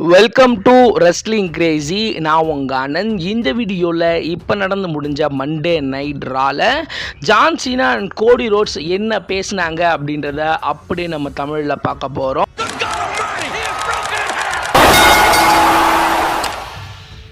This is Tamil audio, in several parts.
வெல்கம் டு ரெஸ்லிங் கிரேசி நான் உங்கள் ஆனந்த் இந்த வீடியோவில் இப்போ நடந்து முடிஞ்ச Monday night ரால John Cena and Cody Rhodes என்ன பேசினாங்க அப்படின்றத அப்படியே நம்ம தமிழில் பார்க்க போகிறோம்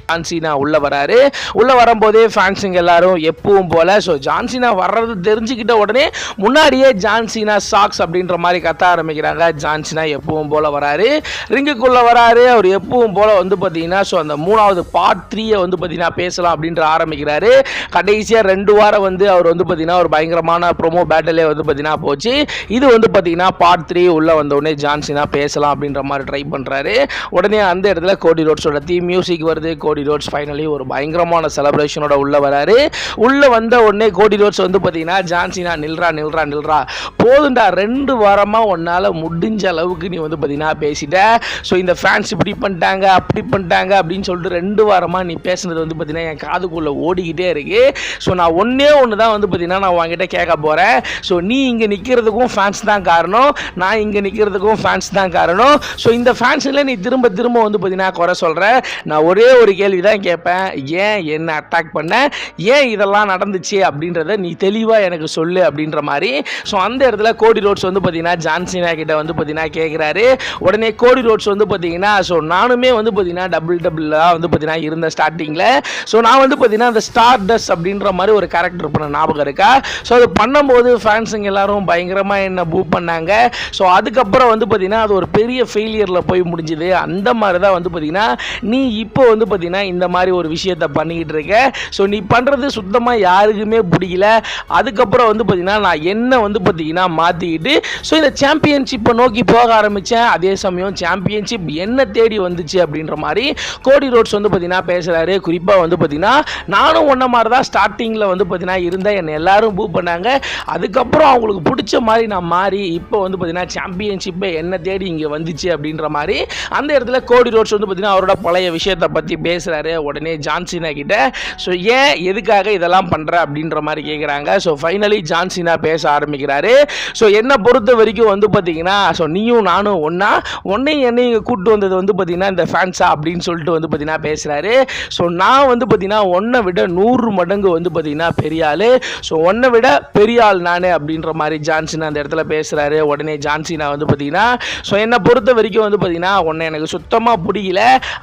ஜான்சினா உள்ளே வராரு. உள்ளே வரும்போதே ஃபேன்ஸுங்க எல்லாரும் எப்பவும் போல் ஸோ ஜான்சினா வர்றது தெரிஞ்சுக்கிட்ட உடனே முன்னாடியே ஜான்சினா சாக்ஸ் அப்படின்ற மாதிரி கத்த ஆரம்பிக்கிறாங்க. ஜான்சினா எப்பவும் போல் வராரு. ரிங்குக்குள்ளே வராரு. அவர் எப்பவும் போல் வந்து பார்த்தீங்கன்னா ஸோ அந்த மூணாவது பார்ட் த்ரீயை வந்து பார்த்தீங்கன்னா பேசலாம் அப்படின்ற ஆரம்பிக்கிறாரு. கடைசியாக ரெண்டு வாரம் வந்து அவர் வந்து பார்த்தீங்கன்னா ஒரு பயங்கரமான ப்ரோமோ பேட்டலே வந்து பார்த்தீங்கன்னா போச்சு. இது வந்து பார்த்தீங்கன்னா பார்ட் த்ரீ உள்ளே வந்தவுடனே ஜான்சினா பேசலாம் அப்படின்ற மாதிரி ட்ரை பண்ணுறாரு உடனே அந்த இடத்துல கோடி ரோட்ஸோட தீ மியூசிக் வருது கோடி கோடி ரோட்ஸ் ஃபைனலி ஒரு பயங்கரமான செலப்ரேஷனோட உள்ளே வராரு. உள்ளே வந்த உடனே கோடி ரோட்ஸ் வந்து பார்த்தீங்கன்னா ஜான்சினா நில்றா நில்றா நில்றா. போதுண்டா ரெண்டு வாரமாக உன்னால் முடிஞ்ச அளவுக்கு நீ வந்து பார்த்தீங்கன்னா பேசிட்ட. ஸோ இந்த ஃபேன்ஸ் இப்படி பண்ணிட்டாங்க அப்படி பண்ணிட்டாங்க அப்படின்னு சொல்லிட்டு ரெண்டு வாரமாக நீ பேசுனது வந்து பார்த்தீங்கன்னா என் காதுக்குள்ளே ஓடிக்கிட்டே இருக்கு. ஸோ நான் ஒன்றே ஒன்று தான் வந்து பார்த்தீங்கன்னா நான் உங்ககிட்ட கேட்க போகிறேன் ஸோ நீ இங்கே நிற்கிறதுக்கும் ஃபேன்ஸ் தான் காரணம். நான் இங்கே நிற்கிறதுக்கும் ஃபேன்ஸ் தான் காரணம். ஸோ இந்த ஃபேன்ஸில் நீ திரும்ப திரும்ப வந்து பார்த்தீங்கன்னா குறை சொல்கிறேன் நான் ஒரே ஒரு கேள்வி தான் கேட்பேன். ஏன் என்ன அட்டாக் பண்ண? ஏன் இதெல்லாம் நடந்துச்சு? அப்படின்றத நீ தெளிவாக எனக்கு சொல்லு அப்படின்ற மாதிரி. ஸோ அந்த இடத்துல கோடி ரோட்ஸ் வந்து பார்த்தீங்கன்னா ஜான்சினா கிட்ட வந்து பார்த்தீங்கன்னா கேட்குறாரு உடனே கோடி ரோட்ஸ் வந்து பார்த்தீங்கன்னா ஸோ நானுமே வந்து பார்த்தீங்கன்னா டபுள் டபுளாக வந்து பார்த்தீங்கன்னா இருந்த ஸ்டார்டிங்கில் ஸோ நான் வந்து பார்த்தீங்கன்னா அந்த ஸ்டார் டஸ் அப்படின்ற மாதிரி ஒரு கேரக்டர் பண்ண ஞாபகம் இருக்கா? ஸோ அது பண்ணும்போது ஃபேன்ஸுங்க எல்லாரும் பயங்கரமாக என்ன பூ பண்ணாங்க. ஸோ அதுக்கப்புறம் வந்து பார்த்தீங்கன்னா அது ஒரு பெரிய ஃபெயிலியரில் போய் முடிஞ்சுது. அந்த மாதிரி தான் வந்து பார்த்தீங்கன்னா நீ இப்போ வந்து பார்த்தீங்கன்னா இந்த மாதிரி ஒரு விஷயத்தை பண்ணிக்கிட்டு இருக்கேன் ஸோ நீ பண்ணுறது சுத்தமாக யாருக்குமே பிடிக்கல. அதுக்கப்புறம் வந்து பார்த்திங்கன்னா நான் என்ன வந்து பார்த்தீங்கன்னா மாற்றிக்கிட்டு ஸோ இந்த சாம்பியன்ஷிப்பை நோக்கி போக ஆரம்பித்தேன் அதே சமயம் சாம்பியன்ஷிப் என்ன தேடி வந்துச்சு அப்படின்ற மாதிரி கோடி ரோட்ஸ் வந்து பார்த்தீங்கன்னா பேசுகிறாரு குறிப்பாக வந்து பார்த்திங்கன்னா நானும் ஒன்றை மாதிரி தான் ஸ்டார்டிங்கில் வந்து பார்த்திங்கன்னா இருந்தேன். என்னை எல்லாரும் பூ பண்ணாங்க. அதுக்கப்புறம் அவங்களுக்கு பிடிச்ச மாதிரி நான் மாறி இப்போ வந்து பார்த்திங்கன்னா சாம்பியன்ஷிப்பை என்ன தேடி இங்கே வந்துச்சு அப்படின்ற மாதிரி அந்த இடத்துல கோடி ரோட்ஸ் வந்து பார்த்தீங்கன்னா அவரோட பழைய விஷயத்தை பற்றி பேசுகிறாரு உடனே ஜான்சினா கிட்ட ஸோ ஏன் எதுக்காக இதெல்லாம் பண்ணுற அப்படின்ற மாதிரி கேட்குறாங்க ஸோ ஃபைனலி ஜான்சினா பேச ஆரம்பிக்கிறாரு. ஸோ என்னை பொறுத்த வரைக்கும் வந்து பார்த்தீங்கன்னா ஸோ நீயும் நானும் ஒன்றா உன்னையும் என்னையும் இங்கே கூப்பிட்டு வந்தது வந்து பார்த்தீங்கன்னா இந்த ஃபேன்ஸா அப்படின்னு சொல்லிட்டு வந்து பார்த்தீங்கன்னா பேசுகிறாரு ஸோ நான் வந்து பார்த்தீங்கன்னா ஒன்றை விட நூறு மடங்கு வந்து பார்த்தீங்கன்னா பெரிய ஆள். ஸோ ஒன்றை விட பெரிய ஆள் நானே அப்படின்ற மாதிரி ஜான்சினா அந்த இடத்துல பேசுகிறாரு உடனே ஜான்சினா வந்து பார்த்தீங்கன்னா ஸோ என்னை பொறுத்த வரைக்கும் வந்து பார்த்தீங்கன்னா உன்னை எனக்கு சுத்தமாக பிடிக்கல.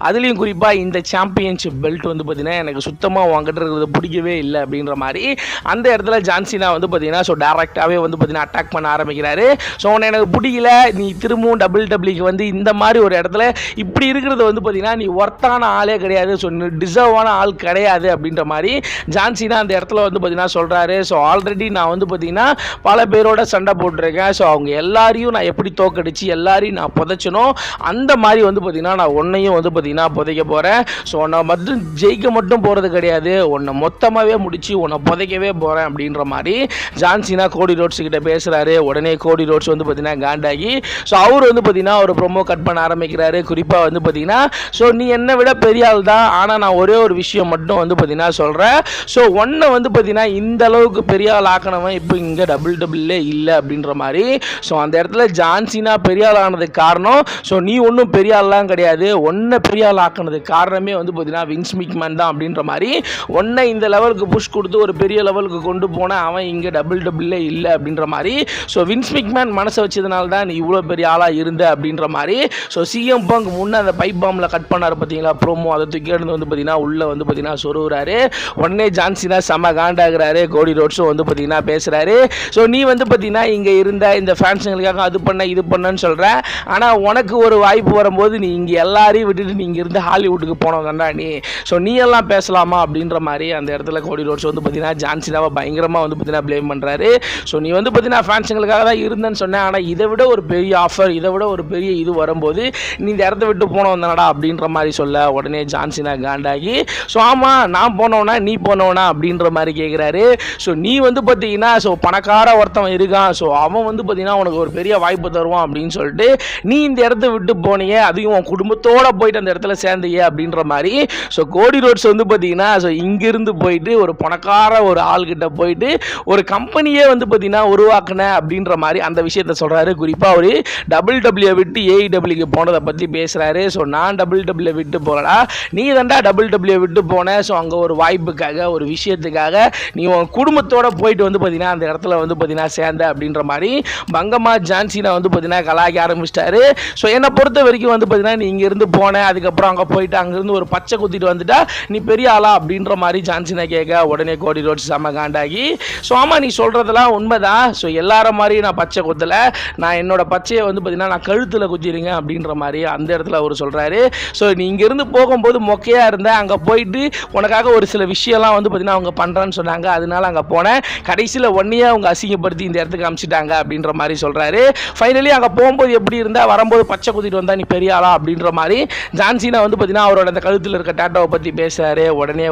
அதுலேயும் குறிப்பாக இந்த சாம்பியன்ஷிப் பெல்ட் வந்து பார்த்திங்கன்னா எனக்கு சுத்தமாக உங்ககிட்ட இருக்கிறது பிடிக்கவே இல்லை அப்படின்ற மாதிரி அந்த இடத்துல ஜான்சினா வந்து பார்த்தீங்கன்னா ஸோ டேரெக்டாகவே வந்து பார்த்தீங்கன்னா அட்டாக் பண்ண ஆரம்பிக்கிறாரு. ஸோ உன்னை எனக்கு பிடிக்கல நீ திரும்பவும் டபுள் டபுள்யூக்கு வந்து இந்த மாதிரி ஒரு இடத்துல இப்படி இருக்கிறது வந்து பார்த்தீங்கன்னா நீ ஒர்த்தான ஆளே கிடையாது. ஸோ டிசர்வான ஆள் கிடையாது அப்படின்ற மாதிரி ஜான்சினா அந்த இடத்துல வந்து பார்த்தீங்கன்னா சொல்கிறாரு ஸோ ஆல்ரெடி நான் வந்து பார்த்தீங்கன்னா பல பேரோட சண்டை போட்டிருக்கேன். ஸோ அவங்க எல்லாரையும் நான் எப்படி தோக்கடிச்சு எல்லாரையும் நான் புதைச்சனோ அந்த மாதிரி வந்து பார்த்தீங்கன்னா நான் உன்னையும் வந்து பார்த்தீங்கன்னா புதைக்க போகிறேன் ஸோ உன்னை மட்டும் ஜெயிக்க மட்டும் போகிறது கிடையாது. உன்னை மொத்தமாகவே முடிச்சு உன்னை புதைக்கவே போகிறேன் அப்படின்ற மாதிரி ஜான்சினா கோடி ரோட்ஸ் கிட்ட பேசுகிறாரு உடனே கோடி ரோட்ஸ் வந்து பார்த்தீங்கன்னா காண்டாகி ஸோ அவர் வந்து பார்த்தீங்கன்னா ஒரு ப்ரொமோ கட் பண்ண ஆரம்பிக்கிறாரு. குறிப்பாக வந்து பார்த்தீங்கன்னா ஸோ நீ என்னை விட பெரிய ஆள் தான். ஆனால் நான் ஒரே ஒரு விஷயம் மட்டும் வந்து பார்த்தீங்கன்னா சொல்கிறேன் ஸோ ஒன்றை வந்து பார்த்தீங்கன்னா இந்த அளவுக்கு பெரிய ஆள் ஆக்கணவன் இப்போ இங்கே டபுள் டபுள்லே இல்லை அப்படின்ற மாதிரி ஸோ அந்த இடத்துல ஜான்சினா பெரிய ஆள் ஆனதுக்கு காரணம் ஸோ நீ ஒன்றும் பெரிய ஆள்லாம் கிடையாது. ஒன்றை பெரிய ஆள் ஆக்கினதுக்கு காரணமே வந்து பார்த்தீங்கன்னா விங்ஸ் மிக்மேன் தான் அப்படின்ற மாதிரி ஒன்றை இந்த லெவலுக்கு புஷ் கொடுத்து ஒரு பெரிய லெவலுக்கு கொண்டு போன அவன் இங்கே டபுள் டபுளே இல்லை அப்படின்ற மாதிரி. ஸோ வின்ஸ் மிக்மேன் மனசை வச்சதுனால தான் நீ இவ்வளோ பெரிய ஆளாக இருந்த அப்படின்ற மாதிரி. ஸோ சிஎம் பங்க் முன்னே அந்த பைப் பாம்பில் கட் பண்ணார் பார்த்தீங்களா ப்ரோமோ அதை தூக்கி எடுத்து வந்து பார்த்தீங்கன்னா உள்ளே வந்து பார்த்தீங்கன்னா சொருகிறாரு உடனே ஜான்சினா செம்ம காண்டாகிறாரு. கோடி ரோட்ஸும் வந்து பார்த்தீங்கன்னா பேசுகிறாரு ஸோ நீ வந்து பார்த்தீங்கன்னா இங்கே இருந்த இந்த ஃபேன்ஸுங்களுக்காக அது பண்ண இது பண்ணன்னு சொல்கிற ஆனால் உனக்கு ஒரு வாய்ப்பு வரும்போது நீ இங்கே எல்லாரையும் விட்டுட்டு நீ இங்கே இருந்து ஹாலிவுட்டுக்கு போனவங்கண்டா நீ ஸோ நீ எல்லாம் பேசலாமா அப்படின்ற மாதிரி அந்த இடத்துல கோடி ரோட்ஸ் வந்து பார்த்தீங்கன்னா ஜான்சினாவை பயங்கரமாக வந்து பார்த்தீங்கன்னா ப்ளேம் பண்ணுறாரு ஸோ நீ வந்து பார்த்தீங்கன்னா ஃபேன்ஸுங்களுக்காக தான் இருந்தேன்னு சொன்னேன். ஆனால் இதை விட ஒரு பெரிய ஆஃபர் இதை விட ஒரு பெரிய இது வரும்போது நீ இந்த இடத்த விட்டு போன தானடா அப்படின்ற மாதிரி சொல்ல உடனே ஜான்சினா காண்டாகி ஸோ ஆமாம் நான் போனவனா நீ போனவனா அப்படின்ற மாதிரி கேட்குறாரு ஸோ நீ வந்து பார்த்தீங்கன்னா ஸோ பணக்கார ஒருத்தவன் இருக்கான். ஸோ அவன் வந்து பார்த்தீங்கன்னா உனக்கு ஒரு பெரிய வாய்ப்பு தருவான் அப்படின்னு சொல்லிட்டு நீ இந்த இடத்த விட்டு போனியே அதையும் உன் குடும்பத்தோட போயிட்டு அந்த இடத்துல சேர்ந்தியே அப்படின்ற மாதிரி மாதிரி. ஸோ கோடி ரோட்ஸ் வந்து பார்த்தீங்கன்னா ஸோ இங்கிருந்து போயிட்டு ஒரு பணக்கார ஒரு ஆள்கிட்ட போயிட்டு ஒரு கம்பெனியே வந்து பார்த்தீங்கன்னா உருவாக்குனேன் அப்படின்ற மாதிரி அந்த விஷயத்த சொல்கிறாரு குறிப்பாக அவர் டபுள் டபிள்யூ விட்டு ஏஇடபிள்யூக்கு போனதை பற்றி பேசுகிறாரு ஸோ நான் டபுள் டபிள்யூ விட்டு போகலடா நீ தான்டா டபுள் டபிள்யூ விட்டு போனேன் ஸோ அங்கே ஒரு வாய்ப்புக்காக ஒரு விஷயத்துக்காக நீ உன் குடும்பத்தோடு போயிட்டு வந்து பார்த்தீங்கன்னா அந்த இடத்துல வந்து பார்த்தீங்கன்னா சேர்ந்த அப்படின்ற மாதிரி பங்கம்மா ஜான்சினை வந்து பார்த்தீங்கன்னா கலாய்க்க ஆரம்பிச்சிட்டாரு. ஸோ என்னை பொறுத்த வரைக்கும் வந்து பார்த்தீங்கன்னா நீ இங்கேருந்து போனேன் அதுக்கப்புறம் அங்கே போயிட்டு அங்கேருந்து ஒரு பச்சை குத்திட்டு வந்துட்டா நீ பெரிய ஆளா அப்படின்ற மாதிரி ஜான்சினை கேட்க உடனே கோடி ரோட்ஸ் செம்ம காண்டாகி. ஸோ ஆமாம் நீ சொல்கிறதெல்லாம் உண்மைதான் ஸோ எல்லார மாதிரி நான் பச்சை குத்தலை. நான் என்னோட பச்சையை வந்து பார்த்தீங்கன்னா நான் கழுத்தில் குத்திருங்க அப்படின்ற மாதிரி அந்த இடத்துல அவர் சொல்கிறாரு ஸோ நீ இங்கேருந்து போகும்போது மொக்கையாக இருந்தேன் அங்கே போயிட்டு உனக்காக ஒரு சில விஷயம்லாம் வந்து பார்த்தீங்கன்னா அவங்க பண்ணுறேன்னு சொன்னாங்க. அதனால அங்கே போனேன். கடைசியில் ஒன்றையே அவங்க அசிங்கப்படுத்தி இந்த இடத்துக்கு அனுப்பிச்சிட்டாங்க அப்படின்ற மாதிரி சொல்கிறாரு ஃபைனலி அங்கே போகும்போது எப்படி இருந்தால் வரும்போது பச்சை குத்திட்டு வந்தால் நீ பெரிய ஆளா அப்படின்ற மாதிரி ஜான்சினா வந்து பார்த்தீங்கன்னா அவரோட அந்த கழுத்தில் இருக்க டாட்டாவை பற்றி பேசுகிறாரு உடனே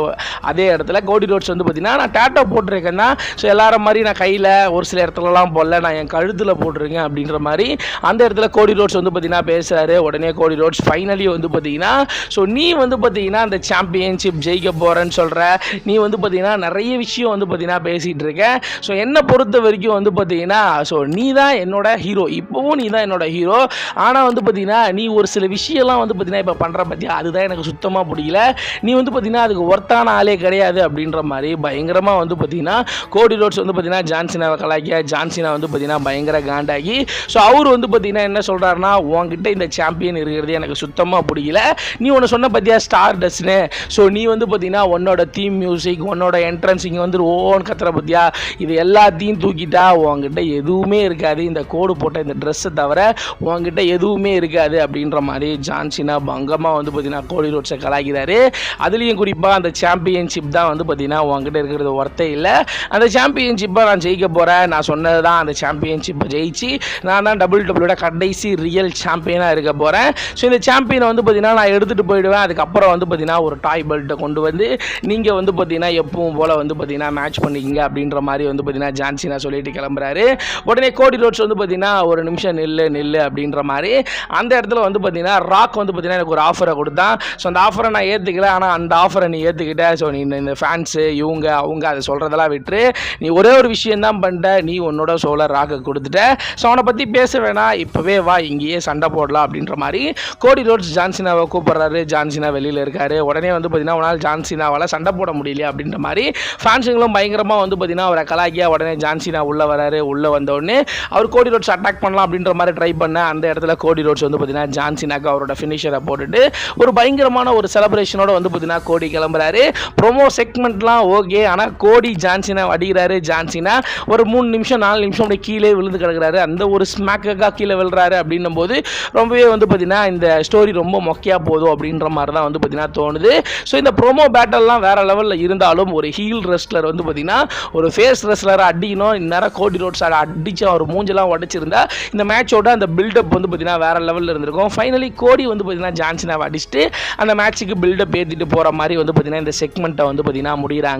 அதே இடத்துல கோடி ரோட்ஸ் வந்து பார்த்தீங்கன்னா நான் டேட்டோ போட்டிருக்கேன்னா ஸோ எல்லாரும் மாதிரி நான் கையில் ஒரு சில இடத்துலலாம் போடல நான் என் கழுத்தில் போட்டிருக்கேன் அப்படின்ற மாதிரி அந்த இடத்துல கோடி ரோட்ஸ் வந்து பார்த்தீங்கன்னா பேசுகிறாரு உடனே கோடி ரோட்ஸ் ஃபைனலி வந்து பார்த்தீங்கன்னா ஸோ நீ வந்து பார்த்தீங்கன்னா அந்த சாம்பியன்ஷிப் ஜெயிக்க போகிறேன்னு சொல்கிற நீ வந்து பார்த்தீங்கன்னா நிறைய விஷயம் வந்து பார்த்தீங்கன்னா பேசிகிட்டு இருக்க. ஸோ என்னை பொறுத்த வரைக்கும் வந்து பார்த்தீங்கன்னா ஸோ நீ தான் என்னோட ஹீரோ இப்போவும் நீ தான் என்னோட ஹீரோ ஆனால் வந்து பார்த்தீங்கன்னா நீ ஒரு சில விஷயம்லாம் வந்து பார்த்தீங்கன்னா இப்போ பண்ணுற பற்றி அதுதான் எனக்கு சுத்தமாக பிடிக்கல. நீ வந்து பார்த்தீங்கன்னா அதுக்கு ஒர்த்தான ஆளே கிடையாது அப்படின்ற மாதிரி பயங்கரமாக வந்து பார்த்தீங்கன்னா கோடி ரோட்ஸ் வந்து பார்த்தீங்கன்னா ஜான்சினாவை கலாக்கியா ஜான்சினா வந்து பார்த்தீங்கன்னா பயங்கர காண்டாகி. ஸோ அவர் வந்து பார்த்தீங்கன்னா என்ன சொல்கிறாருன்னா உன்கிட்ட இந்த சாம்பியன் இருக்கிறது எனக்கு சுத்தமாக பிடிக்கல. நீ ஒன்று சொன்ன பார்த்தியா ஸ்டார் டஸ்னு ஸோ நீ வந்து பார்த்தீங்கன்னா உன்னோட தீம் மியூசிக் உன்னோட என்ட்ரன்ஸ் இங்கே வந்து ஓன் கத்துற பார்த்தியா இது எல்லாத்தையும் தூக்கிட்டா உன்கிட்ட எதுவுமே இருக்காது. இந்த கோடு போட்ட இந்த ட்ரெஸ்ஸை தவிர உன்கிட்ட எதுவுமே இருக்காது அப்படின்ற மாதிரி ஜான்சினா பங்கமாக வந்து பார்த்தீங்கன்னா கோடி ரோட்ஸை கலாக்கிறாரு அதுலேயும் குறிப்பாக அந்த சாம்பியன்ஷிப் தான் வந்து பார்த்தீங்கன்னா உங்ககிட்ட இருக்கிறது ஒர்த்தே இல்லை. அந்த சாம்பியன்ஷிப்பை நான் ஜெயிக்க போகிறேன் நான் சொன்னது தான் அந்த சாம்பியன்ஷிப்பை ஜெயிச்சு நான் தான் டபுள் டபுளோட கடைசி ரியல் சாம்பியனாக இருக்க போகிறேன் ஸோ இந்த சாம்பியனை வந்து பார்த்தீங்கன்னா நான் எடுத்துகிட்டு போயிடுவேன். அதுக்கப்புறம் வந்து பார்த்தீங்கன்னா ஒரு டாய் பெல்ட்டை கொண்டு வந்து நீங்கள் வந்து பார்த்தீங்கன்னா எப்பவும் போல் வந்து பார்த்தீங்கன்னா மேட்ச் பண்ணிக்கிங்க அப்படின்ற மாதிரி வந்து பார்த்தீங்கன்னா ஜான்சினா சொல்லிட்டு கிளம்புறாரு. உடனே கோடி ரோட்ஸ் வந்து பார்த்தீங்கன்னா ஒரு நிமிஷம் நில்லு நில்லு அப்படின்ற மாதிரி அந்த இடத்துல வந்து பார்த்தீங்கன்னா ராக் வந்து பார்த்தீங்கன்னா எனக்கு ஒரு ஆஃபரை கொடுத்தான். ஸோ அந்த ஆஃபர் நான் ஏற்றுக்கல ஆனால் அந்த ஆஃபரை நீ ஏற்றுக்கிட்ட ஸோ நீ இந்த- ஃபேன்ஸு இவங்க அவங்க அதை சொல்கிறதெல்லாம் விட்டுரு. நீ ஒரே ஒரு விஷயம் தான் பண்ணிட்ட நீ உன்னோட சோலர் ராக்கை கொடுத்துட்ட. ஸோ அவனை பற்றி பேச வேணாம். இப்போவே வா இங்கேயே சண்டை போடலாம் அப்படின்ற மாதிரி கோடி ரோட்ஸ் ஜான்சினாவை கூப்பிட்றாரு. ஜான்சினா வெளியில் இருக்காரு. உடனே வந்து பார்த்தீங்கன்னா உன்னால் ஜான்சினாவால் சண்டை போட முடியல அப்படின்ற மாதிரி ஃபேன்ஸுங்களும் பயங்கரமாக வந்து பார்த்தீங்கன்னா அவரை கலாக்கியா உடனே ஜான்சினா உள்ளே வராரு. உள்ளே வந்தோடனே அவர் கோடி ரோட்ஸ் அட்டாக் பண்ணலாம் அப்படின்ற மாதிரி ட்ரை பண்ண. அந்த இடத்துல கோடி ரோட்ஸ் வந்து பார்த்தீங்கன்னா ஜான்சினாக்கு அவரோட ஃபினிஷரை போட்டுட்டு ஒரு பயங்கரமான ஒரு செலப்ரேஷனோட வந்து பார்த்தீங்கன்னா கோடி கிளம்புறாரு. ப்ரோமோ செக்மெண்ட்லாம் ஓகே ஆனால் கோடி ஜான்சினா அடிக்கிறாரு ஜான்சினா ஒரு மூணு நிமிஷம் நாலு நிமிஷம் அப்படியே கீழே விழுந்து கிடக்குறாரு. அந்த ஒரு ஸ்மாக்காக கீழே விழுறாரு அப்படின்னும் போது ரொம்பவே வந்து பார்த்தீங்கன்னா இந்த ஸ்டோரி ரொம்ப மொக்கையாக போதும் அப்படின்ற மாதிரி தான் வந்து பார்த்தீங்கன்னா தோணுது. ஸோ இந்த ப்ரோமோ பேட்டல்லாம் வேற லெவலில் இருந்தாலும் ஒரு ஹீல் ரெஸ்லர் வந்து பார்த்தீங்கன்னா ஒரு ஃபேஸ் ரெஸ்லரை அடிக்கணும். இந்நேரம் கோடி ரோட்ஸ் அடிச்சு அவர் மூஞ்செல்லாம் உடச்சிருந்தா இந்த மேட்சோட அந்த பில்டப் வந்து பார்த்தீங்கன்னா வேற லெவலில் இருந்திருக்கும். ஃபைனலி கோடி வந்து பார்த்தீங்கன்னா ஜான்சினாவை அடிச்சுட்டு அந்த மேட்ச் மேட்ச்சுக்கு பில்டப் ஏற்றிட்டு போகிற மாதிரி வந்து பார்த்திங்கன்னா இந்த செக்மெண்ட்டை வந்து பார்த்திங்கன்னா முடிகிறாங்க